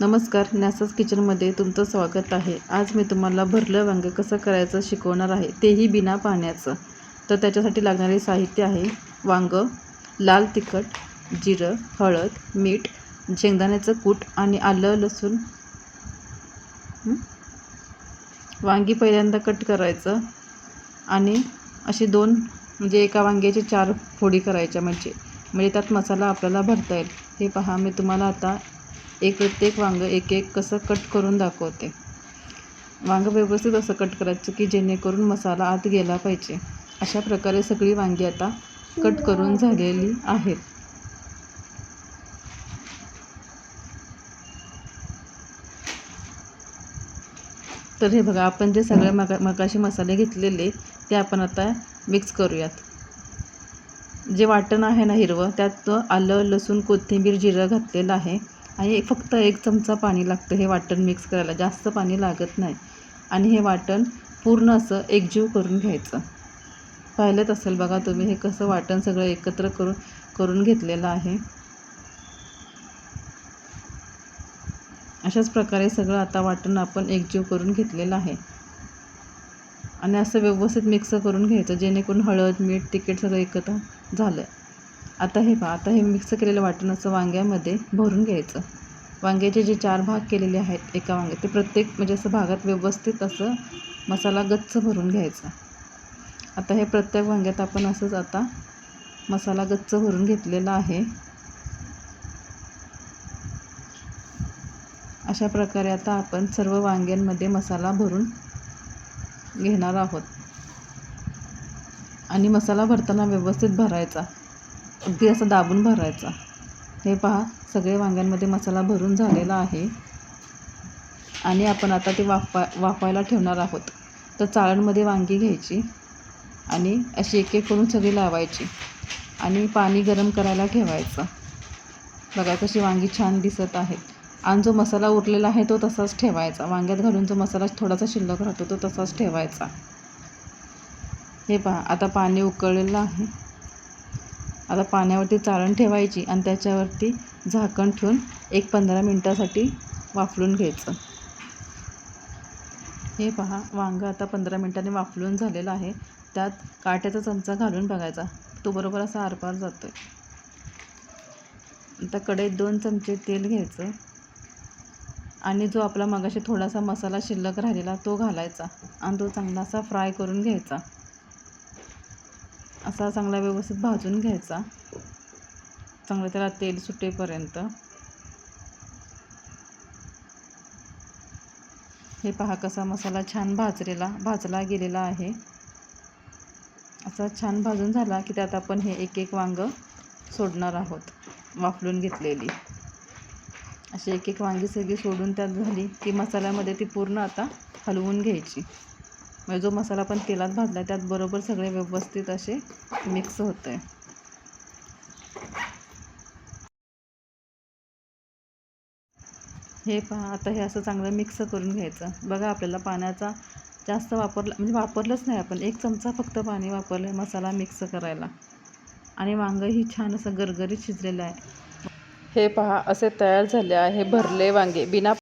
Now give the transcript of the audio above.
नमस्कार नॅसस किचनमध्ये तुमचं स्वागत आहे. आज मी तुम्हाला भरलं वांगं कसं करायचं शिकवणार आहे तेही बिना पाण्याचं. तर त्याच्यासाठी लागणारे साहित्य आहे वांगं लाल तिखट जिरं हळद मीठ शेंगदाण्याचं कूट आणि आलं लसूण. वांगी पहिल्यांदा कट करायचं आणि असे दोन म्हणजे एका वांग्याचे चार फोडी करायच्या म्हणजे म्हणजे त्यात मसाला आपल्याला भरता येईल. हे पहा मी तुम्हाला आता एक प्रत्येक वांगं एक एक कसं कट करून दाखवते. वांगं व्यवस्थित असं कट करायचं की जेणेकरून मसाला आत गेला पाहिजे. अशा प्रकारे सगळी वांगी आता कट करून झालेली आहेत. तर हे बघा आपण जे सगळे मगा मगाशी मसाले घेतलेले ते आपण आता मिक्स करूयात. जे वाटण आहे ना हिरवं त्यात आलं लसूण कोथिंबीर जिरं घातलेलं आहे. आणि एक- फक्त एक चमचा पाणी लागतं हे वाटण मिक्स करायला. जास्त पाणी लागत नाही. आणि हे वाटण पूर्ण असं एकजीव करून घ्यायचं. पाहिलंच असेल बघा तुम्ही हे कसं वाटण सगळं एकत्र करून करून घेतलेलं आहे. अशाच प्रकारे सगळं आता वाटण आपण एकजीव करून घेतलेलं आहे. आणि असं व्यवस्थित मिक्स करून घ्यायचं जेणेकरून हळद मीठ तिखट सगळं एकत्र झालं. आता हे पहा आता हे मिक्स केलेलं वाटण असं वांग्यामध्ये भरून घ्यायचं. वांग्याचे जे चार भाग केलेले आहेत एका वांग्यात ते प्रत्येक म्हणजे असं भागात व्यवस्थित असं मसाला गच्च भरून घ्यायचा. आता हे प्रत्येक वांग्यात आपण असंच आता मसाला गच्च भरून घेतलेला आहे. अशा प्रकारे आता आपण सर्व वांग्यांमध्ये मसाला भरून घेणार आहोत. आणि मसाला भरताना व्यवस्थित भरायचा. अगदी असं दाबून भरायचा. हे पहा सगळे वांग्यांमध्ये मसाला भरून झालेला आहे. आणि आपण आता ते वाफवा वाफायला ठेवणार आहोत. तर चाळणमध्ये वांगी घ्यायची आणि अशी एक एक करून सगळी लावायची. आणि पाणी गरम करायला ठेवायचं. बघा कशी वांगी छान दिसत आहेत. आणि जो मसाला उरलेला आहे तो तसाच ठेवायचा. वांग्यात घालून जो मसाला थोडासा शिल्लक राहतो तो तसाच ठेवायचा. हे पहा आता पाणी उकळलेलं आहे. आता पाण्यावरती चाळण ठेवायची आणि त्याच्यावरती झाकण ठेवून एक पंधरा मिनटासाठी वाफलून घ्यायचं. हे पहा वांगं आता पंधरा मिनटांनी वाफलून झालेलं आहे. त्यात काट्याचा चमचा घालून बघायचा. तो बरोबर असा आरपार जातो आहे आता कढईत दोन चमचे तेल घ्यायचं. आणि जो आपला मगाशी थोडासा मसाला शिल्लक राहिलेला तो घालायचा. आणि तो चांगला असा फ्राय करून घ्यायचा. असा चांगला व्यवस्थित भाजून घ्यायचा. चांगलं त्याला तेल सुटेपर्यंत. हे पहा कसा मसाला छान भाजलेला भाजला गेलेला आहे. असा छान भाजून झाला की त्यात आपण हे एक एक वांगं सोडणार आहोत वाफलून घेतलेली. अशी एक एक वांगी सगळी सोडून त्यात झाली की मसाल्यामध्ये ती पूर्ण आता हलवून घ्यायची. म्हणजे जो मसाला आपण तेलात भाजला त्यात बरोबर सगळे व्यवस्थित असे मिक्स होत आहे हे पहा आता हे असं चांगलं मिक्स करून घ्यायचं. बघा आपल्याला पाण्याचा जास्त वापरला म्हणजे वापरलंच नाही आपण. एक चमचा फक्त पाणी वापरलं आहे मसाला मिक्स करायला. आणि वांगंही छान असं गरगरीत शिजलेलं आहे. हे पहा असे तयार झाले आहे भरले वांगे. बिना